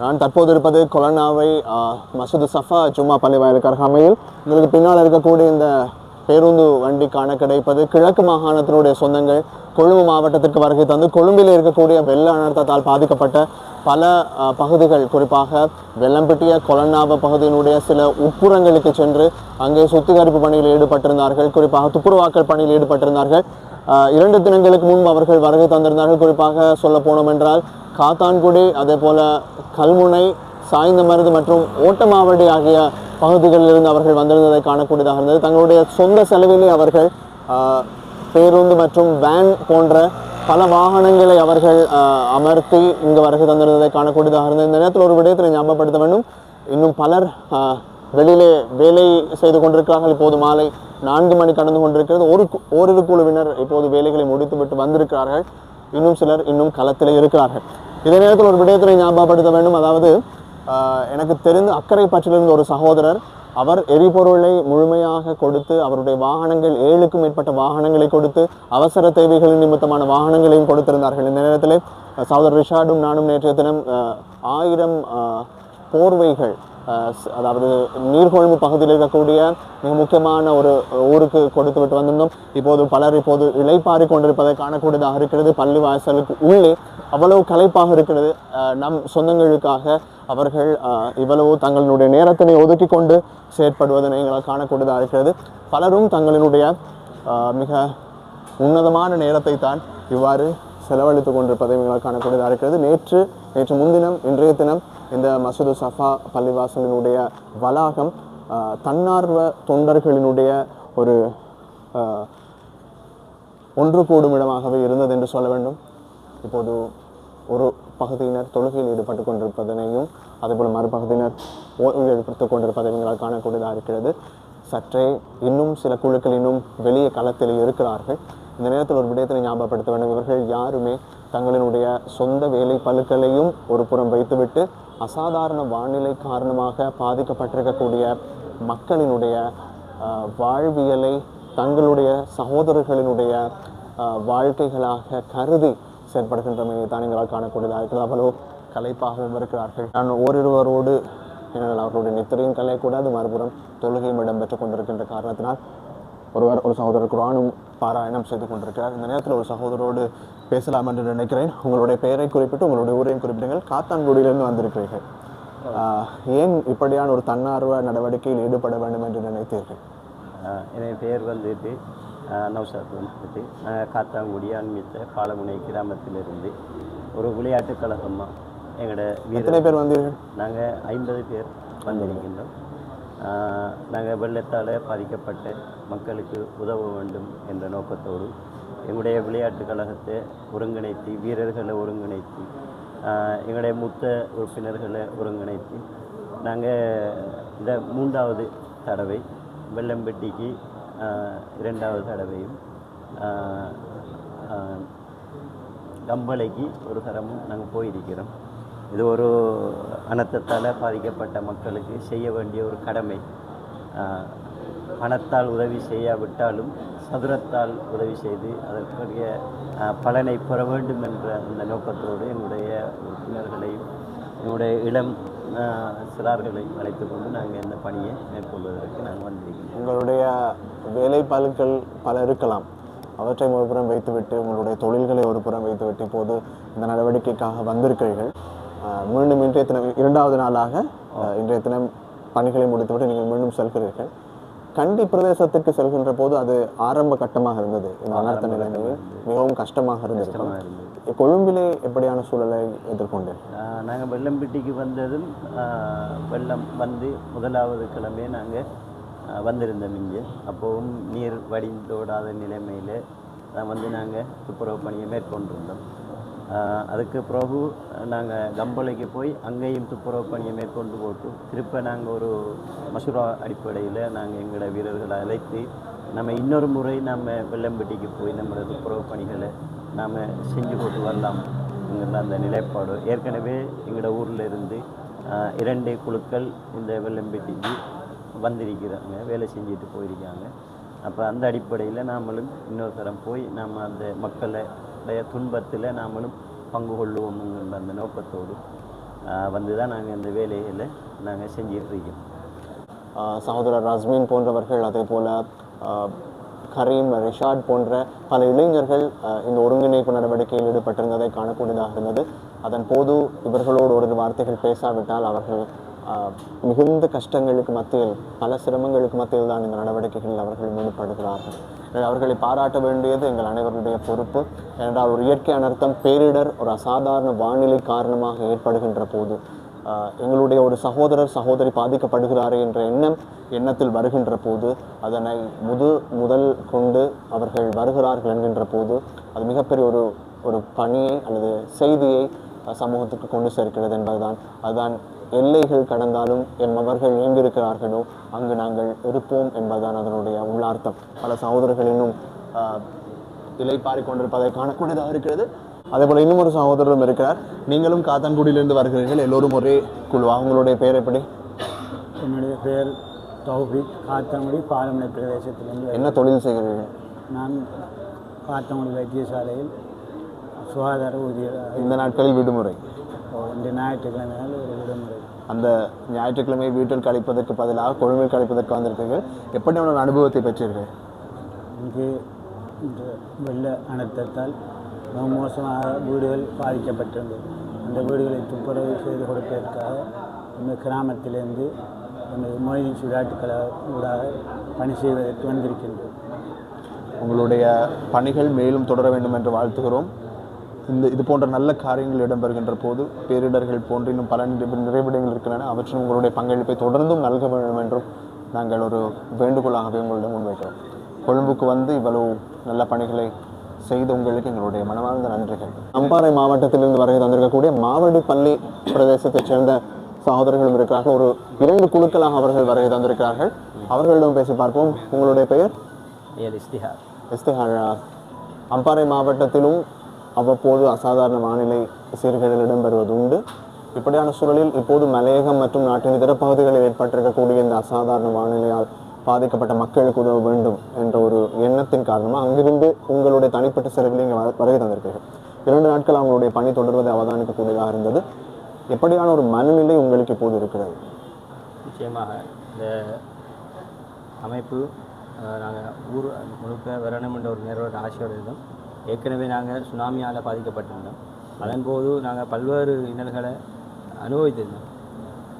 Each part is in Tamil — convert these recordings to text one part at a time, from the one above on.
நான் தற்போது இருப்பது கொலனாவை மசூது சஃபா ஜும்மா பள்ளி வாயிலுக்கு அருகாமையில் இதற்கு பின்னால் இருக்கக்கூடிய இந்த பேருந்து வண்டி காண கிடைப்பது கிழக்கு மாகாணத்தினுடைய சொந்தங்கள். கொழும்பு மாவட்டத்திற்கு வருகை தந்து கொழும்பில் இருக்கக்கூடிய வெள்ள அனர்த்தத்தால் பாதிக்கப்பட்ட பல பகுதிகள். குறிப்பாக வெள்ளம்பட்டிய கொலநாப பகுதியினுடைய சில உட்புறங்களுக்கு சென்று அங்கே சுத்திகரிப்பு பணியில் ஈடுபட்டிருந்தார்கள். குறிப்பாக துப்புரவாக்கல் பணியில் ஈடுபட்டிருந்தார்கள். இரண்டு தினங்களுக்கு முன்பு அவர்கள் வருகை தந்திருந்தார்கள். குறிப்பாக சொல்ல போனோம் என்றால் காத்தான்குடி அதே போல கல்முனை சாய்ந்த மருது மற்றும் ஓட்டமாவடி ஆகிய பகுதிகளிலிருந்து அவர்கள் வந்திருந்ததை காணக்கூடியதாக இருந்தது. தங்களுடைய சொந்த செலவிலே அவர்கள் பேருந்து மற்றும் வேன் போன்ற பல வாகனங்களை அவர்கள் அமர்த்தி இங்கு வருகை தந்திருந்ததை காணக்கூடியதாக இருந்தது. இந்த நேரத்தில் ஒரு விடயத்தை ஞாபகப்படுத்த வேண்டும். இன்னும் பலர் வெளியிலே வேலை செய்து கொண்டிருக்கிறார்கள். இப்போது மாலை நான்கு மணி கடந்து கொண்டிருக்கிறது. ஒரு ஓரிரு குழுவினர் இப்போது வேலைகளை முடித்துவிட்டு வந்திருக்கிறார்கள். இன்னும் சிலர் இன்னும் களத்தில் இருக்கிறார்கள். இதே நேரத்தில் ஒரு விடயத்தை ஞாபகப்படுத்த வேண்டும். அதாவது எனக்கு தெரிந்து அக்கறை பற்றிலிருந்து ஒரு சகோதரர் அவர் எரிபொருளை முழுமையாக கொடுத்து அவருடைய வாகனங்கள் ஏழுக்கும் மேற்பட்ட வாகனங்களை கொடுத்து அவசர தேவைகளின் நிமித்தமான வாகனங்களையும் கொடுத்திருந்தார்கள். இந்த நேரத்தில் சகோதரர் ரிஷாடும் நானும் நேற்றைய தினம் ஆயிரம் போர்வைகள் அதாவது நீர்கொழும்பு பகுதியில் இருக்கக்கூடிய மிக முக்கியமான ஒரு ஊருக்கு கொடுத்து விட்டு வந்திருந்தோம். இப்போது பலர் இப்போது இளைப்பாரி கொண்டிருப்பதை காணக்கூடியதாக இருக்கிறது. பள்ளி வாசலுக்கு உள்ளே அவ்வளவு களைப்பாக இருக்கிறது. நம் சொந்தங்களுக்காக அவர்கள் இவ்வளவு தங்களுடைய நேரத்தினை ஒதுக்கி கொண்டு செயற்படுவதை எங்களால் காணக்கூடியதாக இருக்கிறது. பலரும் தங்களினுடைய மிக உன்னதமான நேரத்தை தான் இவ்வாறு செலவழித்துக் கொண்டிருப்பதை எங்களால் காணக்கூடியதாக இருக்கிறது. நேற்று நேற்று முன்தினம் இன்றைய தினம் இந்த மசூது சஃபா பள்ளிவாசலினுடைய வளாகம் தன்னார்வ தொண்டர்களினுடைய ஒரு ஒன்று கூடும் இடமாகவே இருந்தது என்று சொல்ல வேண்டும். இப்போது ஒரு பகுதியினர் தொழுகையில் ஈடுபட்டு கொண்டிருப்பதனையும் அதேபோல் மறுபகுதியினர் ஓய்வு எடுத்துக் கொண்டிருப்பதை எங்களால் காணக்கூடியதாக இருக்கிறது. சற்றே இன்னும் சில குழுக்கள் இன்னும் வெளியே களத்தில் இருக்கிறார்கள். இந்த நேரத்தில் ஒரு விடயத்தை ஞாபகப்படுத்த வேண்டும். இவர்கள் யாருமே தங்களினுடைய சொந்த வேலை பழுக்களையும் ஒரு புறம் வைத்துவிட்டு அசாதாரண வானிலை காரணமாக பாதிக்கப்பட்டிருக்கக்கூடிய மக்களினுடைய வாழ்வியலை தங்களுடைய சகோதரர்களினுடைய வாழ்க்கைகளாக கருதி செயற்படுகின்றமையை தான் எங்களால் காணக்கூடியதாக இருக்கிறது. அவ்வளோ கலைப்பாகவும் இருக்கிறார்கள். நான் ஓரிருவரோடு என்னால் அவர்களுடைய நித்திரையும் கலையக்கூடாது மறுபுறம் தொழுகையும் இடம்பெற்றுக் கொண்டிருக்கின்ற காரணத்தினால் ஒருவர் ஒரு சகோதரர் குரானும் பாராயணம் செய்து கொண்டிருக்கிறார். இந்த நேரத்தில் ஒரு சகோதரோடு பேசலாம் என்று நினைக்கிறேன். உங்களுடைய பெயரை குறிப்பிட்டு உங்களுடைய ஊரையும் குறிப்பிடுங்கள். காத்தான்குடியிலிருந்து வந்திருக்கிறீர்கள். ஏன் இப்படியான ஒரு தன்னார்வ நடவடிக்கையில் ஈடுபட வேண்டும் என்று நினைத்தீர்கள்? என் பெயர் வந்துட்டு நௌஷாத் வந்துட்டு காத்தாங்குடி அண்மித்த பாலமுனை கிராமத்திலிருந்து ஒரு விளையாட்டுக் கழகமாக எங்களோட எத்தனை பேர் வந்தீர்கள்? நாங்கள் ஐம்பது பேர் வந்திருக்கின்றோம். நாங்கள் வெள்ளத்தால் பாதிக்கப்பட்ட மக்களுக்கு உதவ வேண்டும் என்ற நோக்கத்தோடு எங்களுடைய விளையாட்டுக் கழகத்தை ஒருங்கிணைத்து வீரர்களை ஒருங்கிணைத்து எங்களுடைய மூத்த உறுப்பினர்களை ஒருங்கிணைத்து நாங்கள் இந்த மூன்றாவது தடவை வெள்ளம்பட்டிக்கு இரண்டாவது தடவையும் கம்பளைக்கு ஒரு தரமும் நாங்கள் போயிருக்கிறோம். இது ஒரு அனர்த்தத்தால் பாதிக்கப்பட்ட மக்களுக்கு செய்ய வேண்டிய ஒரு கடமை. பணத்தால் உதவி செய்யாவிட்டாலும் சதுரத்தால் உதவி செய்து அதற்குரிய பலனை பெற வேண்டும் என்ற அந்த நோக்கத்தோடு என்னுடைய உறுப்பினர்களையும் என்னுடைய இளம் சிலார்களை சிறார்களை அழைத்து கொண்டு நாங்கள் இந்த பணியை மேற்கொள்வதற்கு நாங்கள் வந்திருக்கிறோம். உங்களுடைய வேலை பலுக்கள் பல இருக்கலாம். அவற்றை ஒரு புறம் வைத்துவிட்டு உங்களுடைய தொழில்களை ஒரு புறம் வைத்துவிட்டு இப்போது இந்த நடவடிக்கைக்காக வந்திருக்கிறீர்கள். மீண்டும் இன்றைய தினம் இரண்டாவது நாளாக இன்றைய தினம் பணிகளை முடித்துவிட்டு நீங்கள் மீண்டும் செல்கிறீர்கள். கண்டி பிரதேசத்துக்கு செல்கின்ற போது அது ஆரம்ப கட்டமாக இருந்தது. இந்த அனர்த்த நிலைமையில் மிகவும் கஷ்டமாக இருந்தது. கொழும்பிலே எப்படியான சூழலை எதிர்கொண்டீர்கள்? நாங்கள் வெள்ளம்பட்டிக்கு வந்ததும் வெள்ளம் வந்து முதலாவது கிழமை நாங்கள் வந்திருந்தோம் இங்கே. அப்போவும் நீர் வடிந்தோடாத நிலைமையில் வந்து நாங்கள் துப்புரவு பணியை மேற்கொண்டிருந்தோம். அதுக்கு பிறகு நாங்கள் கம்பளைக்கு போய் அங்கேயும் துப்புரவு பணியை மேற்கொண்டு போட்டு திருப்ப நாங்கள் ஒரு மசூரா அடிப்படையில் நாங்கள் எங்களோட வீரர்களை அழைத்து நம்ம இன்னொரு முறை நம்ம வெள்ளம்பட்டிக்கு போய் நம்மளோட துப்புரவு பணிகளை நாம் செஞ்சு போட்டு வரலாம் என்கிற அந்த நிலைப்பாடு. ஏற்கனவே எங்களோட ஊரில் இருந்து இரண்டு குழுக்கள் இந்த வெள்ளம்பட்டிக்கு வந்திருக்கிறாங்க வேலை செஞ்சுட்டு போயிருக்காங்க. அப்போ அந்த அடிப்படையில் நாமளும் இன்னொரு தரம் போய் நாம் அந்த மக்களை துன்பத்தில் நாமளும் பங்கு கொள்ளுவோம்ங்கிற அந்த நோக்கத்தோடு ஆஹ் வந்து தான் நாங்கள் இந்த வேலையில் நாங்கள் செஞ்சிட்ருக்கோம். சகோதரர் ரஸ்மின் போன்றவர்கள் அதே போல் கரீம் ரிஷாட் போன்ற பல இளைஞர்கள் இந்த ஒருங்கிணைப்பு நடவடிக்கையில் ஈடுபட்டிருந்ததை காணக்கூடியதாக இருந்தது. அதன் போது இவர்களோடு ஒரு வார்த்தைகள் பேசாவிட்டால் அவர்கள் மிகுந்த கஷ்டங்களுக்கு மத்தியில் பல சிரமங்களுக்கு மத்தியில் தான் இந்த நடவடிக்கைகளில் அவர்கள் ஈடுபடுகிறார்கள் அவர்களை பாராட்ட வேண்டியது எங்கள் அனைவருடைய பொறுப்பு. ஏனென்றால் ஒரு இயற்கை அனர்த்தம் பேரிடர் ஒரு அசாதாரண வானிலை காரணமாக ஏற்படுகின்ற போது எங்களுடைய ஒரு சகோதரர் சகோதரி பாதிக்கப்படுகிறாரே என்ற எண்ணம் எண்ணத்தில் வருகின்ற போது அதனை முது முதல் கொண்டு அவர்கள் வருகிறார்கள் என்கின்ற போது அது மிகப்பெரிய ஒரு ஒரு பணியை அல்லது செய்தியை சமூகத்துக்கு கொண்டு சேர்க்கிறது என்பதுதான். அதுதான் எல்லைகள் கடந்தாலும் எம்மவர்கள் எங்கிருக்கிறார்களோ அங்கு நாங்கள் இருப்போம் என்பதுதான் அதனுடைய உள்ளார்த்தம். பல சகோதரர்கள் இன்னும் இலைப்பாரி கொண்டிருப்பதை காணக்கூடியதாக இருக்கிறது. அதே போல இன்னும் ஒரு சகோதரரும் இருக்கிறார். நீங்களும் காத்தான்குடியிலிருந்து வருகிறீர்கள். எல்லோரும் ஒரே குழு. அவங்களுடைய பெயர் எப்படி? என்னுடைய பெயர் தௌஃபிக் காத்தங்குடி பாலமலை பிரதேசத்திலிருந்து என்ன தொழில் செய்கிறீர்கள்? நான் காத்தங்குடி வைத்தியசாலையில் சுகாதார ஊழியர் இந்த நாட்களில் விடுமுறை. இந்த ஞாயிற்றுக்கிழமையால் விடுமுறை அந்த ஞாயிற்றுக்கிழமை வீட்டில் கழிப்பதற்கு பதிலாக கொழும்பில் கழிப்பதற்கு வந்திருக்கீர்கள் எப்படி ஒரு அனுபவத்தை பெற்றீர்கள்? இங்கு இந்த வெள்ள அனர்த்தத்தால் மிக மோசமாக வீடுகள் பாதிக்கப்பட்டிருந்தது. அந்த வீடுகளை துப்புரவு செய்து கொடுப்பதற்காக இந்த கிராமத்திலிருந்து எமது மொழி ஊடாக பணி செய்வதற்கு வந்திருக்கின்றோம். உங்களுடைய பணிகள் மேலும் தொடர வேண்டும் என்று வாழ்த்துகிறோம். இந்த இது போன்ற நல்ல காரியங்கள் இடம்பெறுகின்ற போது பேரிடர்கள் போன்ற இன்னும் பல நிறை- நிறைவிடங்கள் இருக்கின்றன. அவற்றில் உங்களுடைய பங்களிப்பை தொடர்ந்தும் நல்க வேண்டும் என்றும் நாங்கள் ஒரு வேண்டுகோளாகவே உங்களிடம் முன்வைக்கிறோம். கொழும்புக்கு வந்து இவ்வளவு நல்ல பணிகளை செய்த உங்களுக்கு எங்களுடைய மனமார்ந்த நன்றிகள். அம்பாறை மாவட்டத்திலிருந்து வருகை தந்திருக்கக்கூடிய மாவடி பள்ளி பிரதேசத்தைச் சேர்ந்த சகோதரர்களும் இருக்கிறார்கள். ஒரு இரண்டு குழுக்களாக அவர்கள் வருகை தந்திருக்கிறார்கள். அவர்களிடம் பேசி பார்ப்போம். உங்களுடைய பெயர்? இஸ்திஹார். இஸ்திஹாரா. அம்பாறை மாவட்டத்திலும் அவ்வப்போது அசாதாரண வானிலை சீர்கேடுகள் இடம்பெறுவது உண்டு. இப்படியான சூழலில் இப்போது மலையகம் மற்றும் நாட்டின் இதர பகுதிகளில் ஏற்பட்டிருக்கக்கூடிய இந்த அசாதாரண வானிலையால் பாதிக்கப்பட்ட மக்களுக்கு உதவ வேண்டும் என்ற ஒரு எண்ணத்தின் காரணமாக அங்கிருந்து உங்களுடைய தனிப்பட்ட செலவில் இங்கே வருகை தந்திருக்கீர்கள் இரண்டு நாட்கள் அவங்களுடைய பணி தொடர்வதை அவதானிக்கக்கூடியதாக இருந்தது. எப்படியான ஒரு மனநிலை உங்களுக்கு இப்போது இருக்கிறது? நிச்சயமாக இந்த அமைப்பு நாங்கள் ஊர் முழுக்க வரணும் என்ற ஒரு நேரோட ஆசையோடு இருந்தோம். ஏற்கனவே நாங்கள் சுனாமியால் பாதிக்கப்பட்டிருந்தோம் அதன்போது நாங்கள் பல்வேறு இன்னல்களை அனுபவித்திருந்தோம்.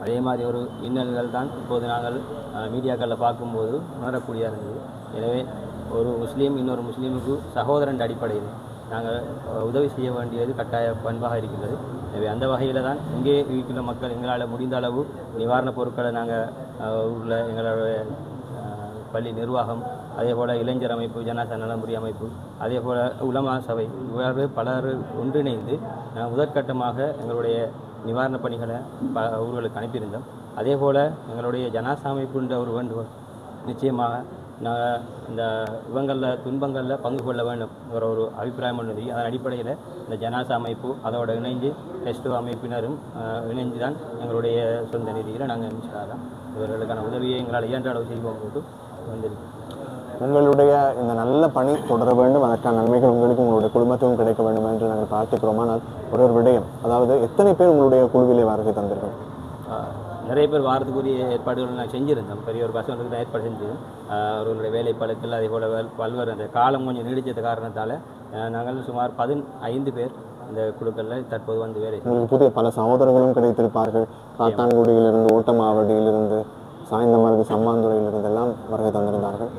அதே மாதிரி ஒரு இன்னல்கள் தான் இப்போது நாங்கள் மீடியாக்களில் பார்க்கும்போது உணரக்கூடியதாக இருந்தது. எனவே ஒரு முஸ்லீம் இன்னொரு முஸ்லீமுக்கு சகோதரன் அடிப்படையில் நாங்கள் உதவி செய்ய வேண்டியது கட்டாய பண்பாக இருக்கின்றது. எனவே அந்த வகையில் தான் இங்கே இருக்கிற மக்கள் எங்களால் முடிந்த அளவு நிவாரணப் பொருட்களை நாங்கள் ஊரில் எங்களுடைய பள்ளி நிர்வாகம் அதே போல் இளைஞர் அமைப்பு ஜனாச நலம்புரி அமைப்பு அதே போல் உலமா சபை இவ்வாறு பலர் ஒன்றிணைந்து முதற்கட்டமாக எங்களுடைய நிவாரணப் பணிகளை ப ஊர்களுக்கு அனுப்பியிருந்தோம். அதே போல் எங்களுடைய ஜனாசா அமைப்புன்ற ஒரு வேண்டுகோள் நிச்சயமாக நாங்கள் இந்த இவங்களில் துன்பங்களில் பங்கு கொள்ள வேண்டும் என்ற ஒரு அபிப்பிராயம் ஒன்று அதன் அடிப்படையில் இந்த ஜனாசா அமைப்பு அதோட இணைந்து டெஸ்ட் அமைப்பினரும் இணைந்து தான் எங்களுடைய சொந்த நிதியில் நாங்கள் மிச்சாதான் இவர்களுக்கான உதவியை எங்களால் இயன்ற அளவு செய்வோம் போது வந்திருக்கோம் உங்களுடைய இந்த நல்ல பணி தொடர வேண்டும். அதற்கான நன்மைகள் உங்களுக்கும் உங்களுடைய குடும்பத்துக்கும் கிடைக்க வேண்டும் என்று நாங்கள் பிரார்த்திக்கிறோம். ஆனால் ஒரு ஒரு விடயம் அதாவது எத்தனை பேர் உங்களுடைய குழுவிலே வருகை தந்தீர்கள் ஆஹ் நிறைய பேர் வாரத்துக்குரிய ஏற்பாடுகள் நான் செஞ்சுருந்தோம் பெரிய ஒரு பஸ் ஒன்றுக்கு ஏற்பாடு செஞ்சோம் அவர்களுடைய வேலை பழுக்கள் அதே போல் பல்வேறு அந்த காலம் கொஞ்சம் நீடிச்சது காரணத்தால் நாங்கள் சுமார் பதின் ஐந்து பேர் இந்த குழுக்களில் தற்போது வந்து வேலை புதிய பல சகோதரர்களும் கிடைத்திருப்பார்கள். காத்தான்குடியிலிருந்து ஓட்டமாவடியிலிருந்து சாய்ந்தமருது சம்மாந்துறையிலிருந்து எல்லாம் வருகை தந்திருந்தார்கள்.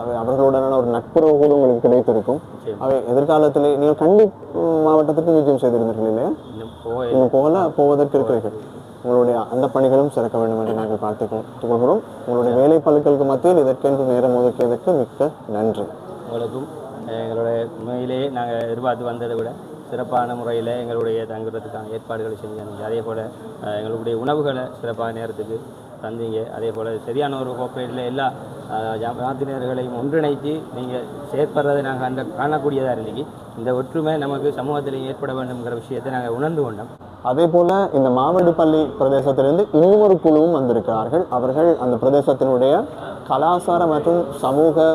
அவை அவர்களுடனான ஒரு நட்புறவு கூட உங்களுக்கு கிடைத்திருக்கும். அவை எதிர்காலத்திலே நீங்கள் கண்டி மாவட்டத்துக்கு விஜயம் செய்திருந்தீர்கள் இல்லையா? நீங்கள் போகல. போவதற்கு இருக்கிறீர்கள். உங்களுடைய அந்த பணிகளும் சிறக்க வேண்டும் என்று நாங்கள் பார்த்துக் கொள்கிறோம். உங்களுடைய வேலை பழுக்களுக்கு மத்தியில் இதற்கென்று நேரம் ஒதுக்கியதற்கு மிக்க நன்றி. உங்களுக்கும் எங்களுடைய உண்மையிலேயே நாங்கள் எதிர்பார்த்து வந்ததை விட சிறப்பான முறையில் எங்களுடைய தங்குறதுக்கான ஏற்பாடுகளை செஞ்சாங்க. அதே போல் எங்களுடைய உணவுகளை சிறப்பான நேரத்துக்கு தந்தீங்க. அதே போல் சரியான ஒரு கோப்பரேட்டில் எல்லா ஜாத்தினர்களையும் ஒன்றிணைத்து நீங்கள் செயற்படுறதை நாங்கள் அந்த காணக்கூடியதாக இருந்தீங்க இந்த ஒற்றுமை நமக்கு சமூகத்தில் ஏற்பட வேண்டும்ங்கிற விஷயத்தை நாங்கள் உணர்ந்து கொண்டோம். அதே போல இந்த மாவடிப்பள்ளி பிரதேசத்திலிருந்து இன்னும் ஒரு குழுவும் வந்திருக்கிறார்கள். அவர்கள் அந்த பிரதேசத்தினுடைய கலாச்சார மற்றும் சமூக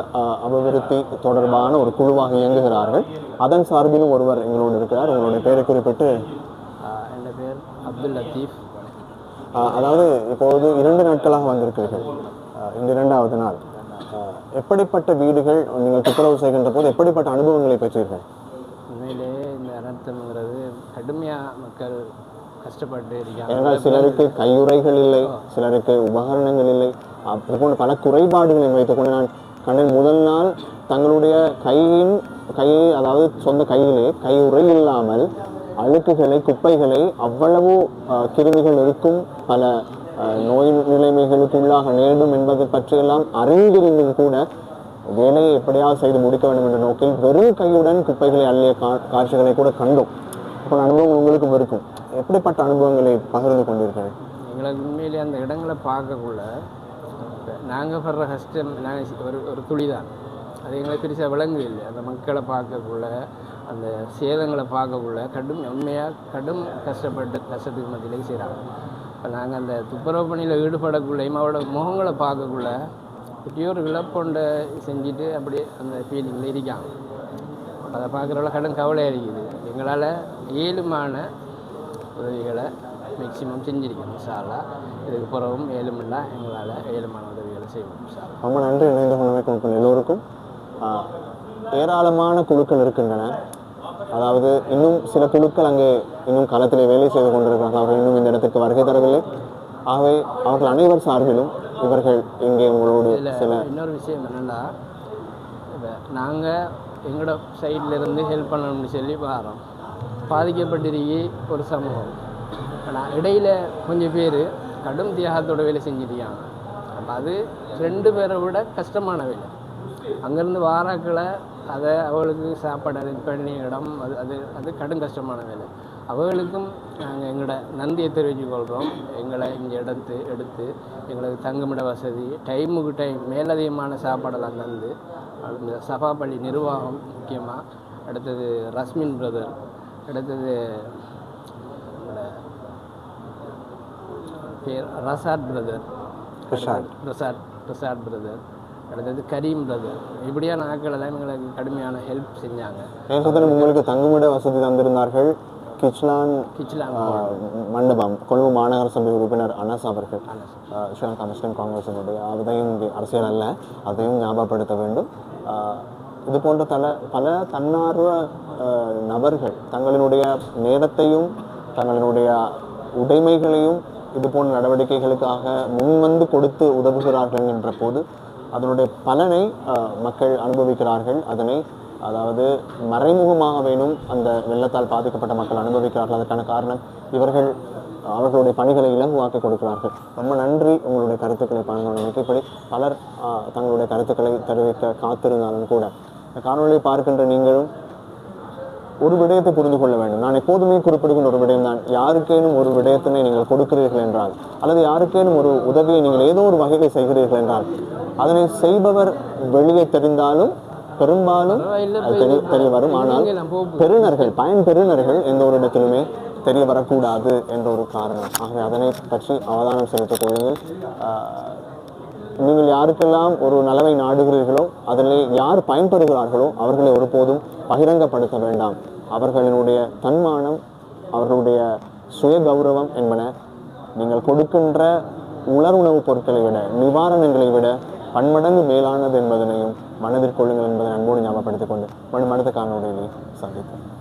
அபிவிருத்தி தொடர்பான ஒரு குழுவாக இயங்குகிறார்கள். அதன் சார்பிலும் ஒருவர் எங்களோடு இருக்கிறார். உங்களுடைய பெயரை குறிப்பிட்டு. என் பேர் அப்துல் லத்தீஃப் ஆஹ் அதாவது இப்பொழுது இரண்டு நாட்களாக வந்திருக்கிறீர்கள். இந்த இரண்டாவது நாள். எப்படிப்பட்ட வீடுகள் நீங்கள் துப்புரவு செய்கின்ற போது எப்படிப்பட்ட அனுபவங்களை பெற்றீர்கள்? உண்மையிலே இந்த அனர்த்தம்ங்கிறது கடுமையாக மக்கள் கஷ்டப்பட்டு இருக்காங்க. சிலருக்கு கையுறைகள் இல்லை சிலருக்கு உபகரணங்கள் இல்லை. அது போன்ற பல குறைபாடுகளை வைத்துக்கொண்டு நான் கண்டேன் முதல் நாள் தங்களுடைய கையின் கையை அதாவது சொந்த கையிலே கையுறை இல்லாமல் அழுக்குகளை குப்பைகளை அவ்வளவு கிருமிகள் இருக்கும் பல நோய் நிலைமைகளுக்குள்ளாக நேரிடும் என்பதை பற்றியெல்லாம் அறிந்திருந்தும் கூட வேலையை எப்படியாவது செய்து முடிக்க வேண்டும் என்ற நோக்கில் வெறும் கையுடன் குப்பைகளை அள்ளிய கா காட்சிகளை கூட கண்டோம். அப்போ அனுபவம் உங்களுக்கும் இருக்கும். எப்படிப்பட்ட அனுபவங்களை பகிர்ந்து கொண்டிருக்கிறேன்? எங்களுக்கு உண்மையிலே அந்த இடங்களை பார்க்கக்குள்ள நாங்கள் படுற கஷ்டம் நாங்கள் ஒரு ஒரு துளி தான் அது எங்களுக்கு பெருசாக விளங்கு இல்லை. அந்த மக்களை பார்க்கக்குள்ள அந்த சேதங்களை பார்க்கக்குள்ள கடும் உண்மையாக கடும் கஷ்டப்பட்டு கஷ்டத்துக்கு மத்தியிலே செய்கிறாங்க இப்போ நாங்கள் அந்த துப்புரவு பணியில் ஈடுபடக்குள்ளையும் அவரோட முகங்களை பார்க்கக்குள்ள இப்படியே ஒரு இழப்பொண்டை செஞ்சுட்டு அப்படியே அந்த ஃபீலிங்கில் இருக்காங்க. அதை பார்க்குறவள கடன் கவலையாக இருக்குது எங்களால் ஏழுமான உதவிகளை மேக்சிமம் செஞ்சிருக்கணும் சாலா இதுக்கு பிறகும் ஏழுமில்லா எங்களால் ஏழுமான உதவிகளை செய்வோம் சாலா ரொம்ப நன்றி இணைந்து கொண்டமைக்கு எல்லோருக்கும். ஏராளமான குழுக்கள் இருக்கின்றன. அதாவது இன்னும் சில குழுக்கள் அங்கே இன்னும் களத்திலே வேலை செய்து கொண்டிருக்கிறார்கள். அவர்கள் இன்னும் இந்த இடத்திற்கு வருகை தரவில்லை. ஆகவே அவர்கள் அனைவர் சார்பிலும் இவர்கள் இங்கே உங்களோடு சில இன்னொரு விஷயம் என்னென்னா நாங்கள் எங்களோட சைடில் இருந்து ஹெல்ப் பண்ணணும்னு சொல்லி வரோம். பாதிக்கப்பட்டிருக்கி ஒரு சமூகம். ஆனால் இடையில கொஞ்சம் பேர் கடும் தியாகத்தோட வேலை செஞ்சிருக்காங்க. அப்போ அது ரெண்டு பேரை விட கஷ்டமான வேலை. அங்கேருந்து வாராக்களை அதை அவளுக்கு சாப்பாடு அது பண்ணி இடம் அது அது அது கடும் கஷ்டமான வேலை. அவர்களுக்கும் நாங்கள் எங்களோட நன்றியை தெரிவித்துக் கொள்கிறோம் எங்களை இங்கே எடுத்து எடுத்து எங்களுக்கு தங்குமிட வசதி டைமுக்கு டைம் மேலதிகமான சாப்பாடெல்லாம் தந்து அந்த சபாபள்ளி நிர்வாகம் முக்கியமாக அடுத்தது ரஸ்மின் பிரதர் அடுத்தது பேர் ரசாத் பிரதர் பிரசாத். பிரசாத் பிரசாத் பிரதர் அடுத்தது கரீம் பிரதர் இப்படியான ஆட்கள் எல்லாம் எங்களுக்கு கடுமையான ஹெல்ப் செஞ்சாங்க. நேசத்திலும் உங்களுக்கு தங்குமிட வசதி தந்திருந்தார்கள். கிச்லான் கிச்லான் மண்டபம் கொழும்பு மாநகர சபை உறுப்பினர் அனஸ் அவர்கள். ஸ்ரீலங்கா முஸ்லிம் காங்கிரசினுடைய அதையும் அரசியல் அல்ல அதையும் ஞாபகப்படுத்த வேண்டும். இது போன்ற தல பல தன்னார்வ நபர்கள் தங்களினுடைய நேரத்தையும் தங்களினுடைய உடைமைகளையும் இது போன்ற நடவடிக்கைகளுக்காக முன்வந்து கொடுத்து உதவுகிறார்கள் என்ற போது அதனுடைய பலனை மக்கள் அனுபவிக்கிறார்கள். அதனை அதாவது மறைமுகமாக வேணும் அந்த வெள்ளத்தால் பாதிக்கப்பட்ட மக்கள் அனுபவிக்கிறார்கள். அதற்கான காரணம் இவர்கள் அவர்களுடைய பணிகளை இலகுவாக்கி கொடுக்கிறார்கள். ரொம்ப நன்றி உங்களுடைய கருத்துக்களை பகிர்ந்து இப்படி பலர் தங்களுடைய கருத்துக்களை தெரிவிக்க காத்திருந்தாலும் கூட. இந்த காணொலியை பார்க்கின்ற நீங்களும் ஒரு விடயத்தை புரிந்து கொள்ள வேண்டும். நான் எப்போதுமே குறிப்பிடுகின்ற ஒரு விடயம் தான் யாருக்கேனும் ஒரு விடயத்தினை நீங்கள் கொடுக்கிறீர்கள் என்றால் அல்லது யாருக்கேனும் ஒரு உதவியை நீங்கள் ஏதோ ஒரு வகையில் செய்கிறீர்கள் என்றால் அதனை செய்பவர் வெளியே தெரிந்தாலும் பெரும்பாலும் தெரிய தெரிய வரும். ஆனால் பெறுநர்கள் பயன் பெறுநர்கள் எந்த ஒரு இடத்திலுமே தெரிய வரக்கூடாது என்ற ஒரு காரணம். ஆகவே அதனை பற்றி அவதானம் செலுத்திக் கொள்ளுங்கள். நீங்கள் யாருக்கெல்லாம் ஒரு நலவை நாடுகிறீர்களோ அதில் யார் பயன்பெறுகிறார்களோ அவர்களை ஒருபோதும் பகிரங்கப்படுத்த வேண்டாம். அவர்களினுடைய தன்மானம் அவர்களுடைய சுய கௌரவம் என்பன நீங்கள் கொடுக்கின்ற உலருணவுப் பொருட்களை விட நிவாரணங்களை விட பன்மடங்கு மேலானது என்பதனையும் மனதில் கொள்ளுங்கள் என்பதை அன்போடு ஞாபகப்படுத்திக் கொண்டு மனு அடுத்த காணொலியிலே சந்திப்போம்